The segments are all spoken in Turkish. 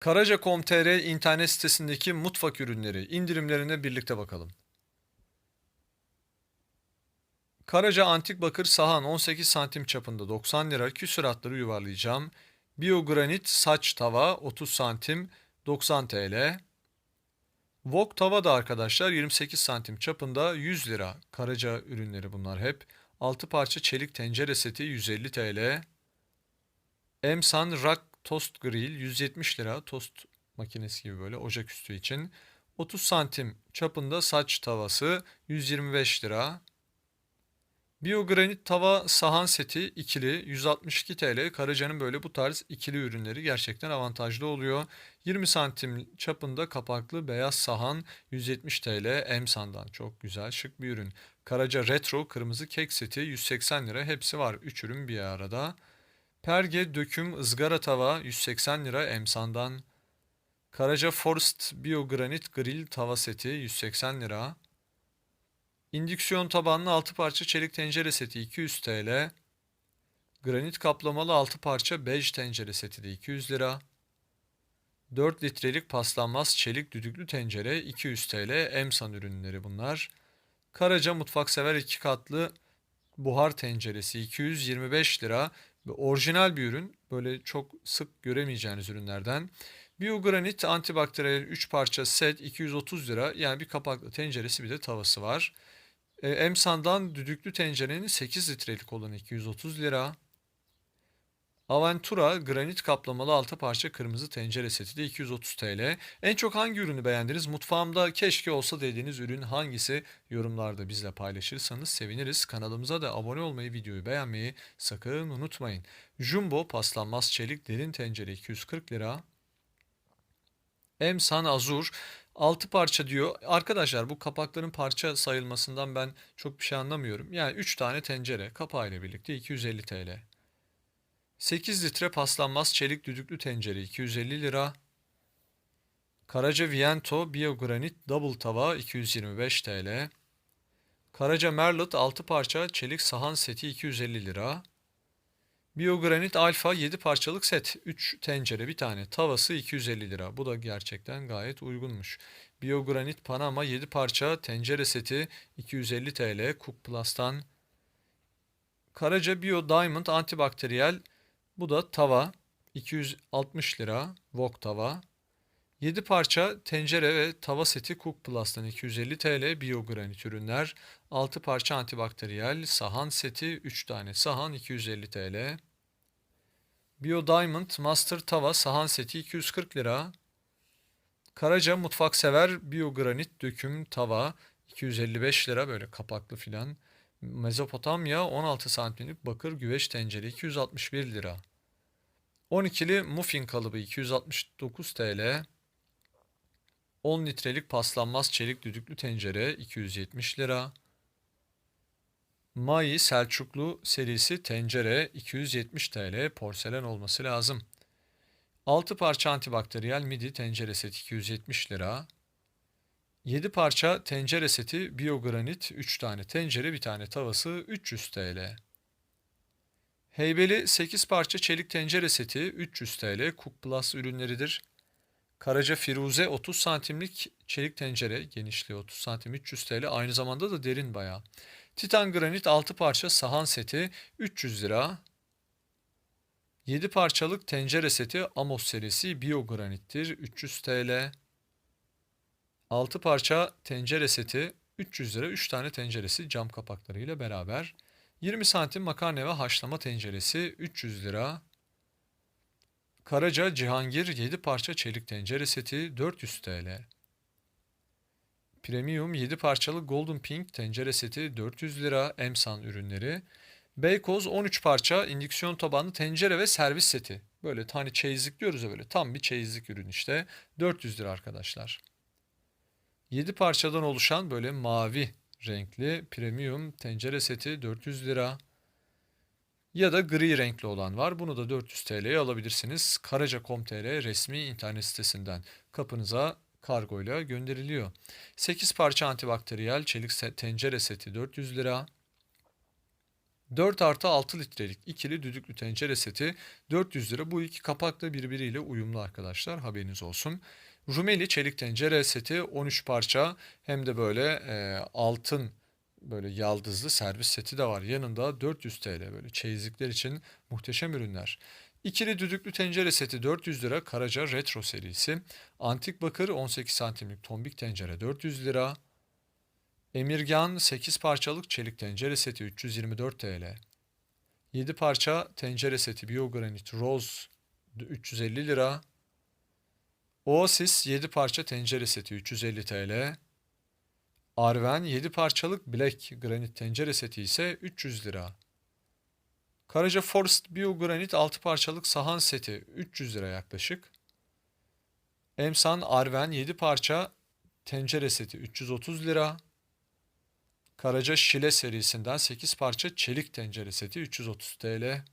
Karaca.com.tr internet sitesindeki mutfak ürünleri indirimlerine birlikte bakalım. Karaca Antik Bakır Sahan 18 santim çapında 90 lira küsuratları yuvarlayacağım. Biogranit saç tava 30 santim 90 TL. Wok tava da arkadaşlar 28 santim çapında 100 lira. Karaca ürünleri bunlar hep. 6 parça çelik tencere seti 150 TL. Emsan Rock Toast Grill 170 lira tost makinesi gibi böyle ocaküstü için. 30 santim çapında saç tavası 125 lira. Biogranit tava sahan seti ikili 162 TL. Karaca'nın böyle bu tarz ikili ürünleri gerçekten avantajlı oluyor. 20 santim çapında kapaklı beyaz sahan 170 TL. Emsan'dan çok güzel şık bir ürün. Karaca Retro kırmızı kek seti 180 lira. Hepsi var 3 ürün bir arada. Perge döküm ızgara tava 180 lira Emsan'dan. Karaca Forst Biogranit Grill tava seti 180 lira. İndüksiyon tabanlı 6 parça çelik tencere seti 200 TL. Granit kaplamalı 6 parça bej tencere seti de 200 lira. 4 litrelik paslanmaz çelik düdüklü tencere 200 TL. Emsan ürünleri bunlar. Karaca mutfak sever 2 katlı buhar tenceresi 225 lira. Ve orijinal bir ürün. Böyle çok sık göremeyeceğiniz ürünlerden. Biogranit antibakteriyel 3 parça set 230 lira. Yani bir kapaklı tenceresi bir de tavası var. E, Emsan'dan düdüklü tencerenin 8 litrelik olanı 230 lira. Aventura granit kaplamalı 6 parça kırmızı tencere seti de 230 TL. En çok hangi ürünü beğendiniz? Mutfağımda keşke olsa dediğiniz ürün hangisi? Yorumlarda bizle paylaşırsanız seviniriz. Kanalımıza da abone olmayı, videoyu beğenmeyi sakın unutmayın. Jumbo paslanmaz çelik derin tencere 240 lira. Emsan Azur 6 parça diyor. Arkadaşlar bu kapakların parça sayılmasından ben çok bir şey anlamıyorum. Yani 3 tane tencere kapağıyla birlikte 250 TL. 8 litre paslanmaz çelik düdüklü tencere 250 lira. Karaca Viento Biogranit Double Tava 225 TL. Karaca Merlot 6 parça çelik sahan seti 250 lira. Biogranit Alfa 7 parçalık set. 3 tencere bir tane tavası 250 lira. Bu da gerçekten gayet uygunmuş. Biogranit Panama 7 parça tencere seti 250 TL. Cook Plus'tan. Karaca Bio Diamond antibakteriyel bu da tava 260 lira. Wok tava. 7 parça tencere ve tava seti Cook Plus'tan 250 TL Biogranit ürünler. 6 parça antibakteriyel sahan seti 3 tane sahan 250 TL. Bio Diamond Master Tava sahan seti 240 lira. Karaca mutfak sever Biogranit döküm tava 255 lira böyle kapaklı filan. Mezopotamya 16 santimlik bakır güveç tencere 261 lira. 12'li muffin kalıbı 269 TL. 10 litrelik paslanmaz çelik düdüklü tencere 270 lira. Mai Selçuklu serisi tencere 270 TL porselen olması lazım. 6 parça antibakteriyel midi tencere seti 270 lira. 7 parça tencere seti biogranit 3 tane tencere bir tane tavası 300 TL. Heybeli 8 parça çelik tencere seti 300 TL Cook Plus ürünleridir. Karaca Firuze 30 santimlik çelik tencere genişliği 30 santim 300 TL aynı zamanda da derin bayağı. Titan granit 6 parça sahan seti 300 lira. 7 parçalık tencere seti Amos serisi biogranittir 300 TL. 6 parça tencere seti 300 lira 3 tane tenceresi cam kapaklarıyla beraber. 20 santim makarna ve haşlama tenceresi 300 lira. Karaca Cihangir 7 parça çelik tencere seti 400 TL. Premium 7 parçalı Golden Pink tencere seti 400 lira Emsan ürünleri. Beykoz 13 parça indüksiyon tabanlı tencere ve servis seti. Böyle hani çeyizlik diyoruz ya böyle tam bir çeyizlik ürün işte. 400 lira arkadaşlar. 7 parçadan oluşan böyle mavi renkli premium tencere seti 400 lira. Ya da gri renkli olan var. Bunu da 400 TL'ye alabilirsiniz. Karaca.com.tr resmi internet sitesinden kapınıza kargoyla gönderiliyor. 8 parça antibakteriyel çelik tencere seti 400 lira. 4 artı 6 litrelik ikili düdüklü tencere seti 400 lira. Bu iki kapak da birbiriyle uyumlu arkadaşlar haberiniz olsun. Rumeli çelik tencere seti 13 parça hem de böyle e, altın böyle yaldızlı servis seti de var. Yanında 400 TL böyle çeyizlikler için muhteşem ürünler. İkili düdüklü tencere seti 400 lira Karaca Retro serisi. Antik bakır 18 santimlik tombik tencere 400 lira. Emirgan 8 parçalık çelik tencere seti 324 TL. 7 parça tencere seti Biogranit Rose 350 lira. Oasis 7 parça tencere seti 350 TL. Arven 7 parçalık Black granit tencere seti ise 300 lira. Karaca Forest Biogranit 6 parçalık sahan seti 300 lira yaklaşık. Emsan Arven 7 parça tencere seti 330 lira. Karaca Şile serisinden 8 parça çelik tencere seti 330 TL.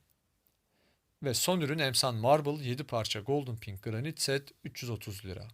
Ve son ürün Emsan Marble 7 parça Golden Pink granit set 330 lira.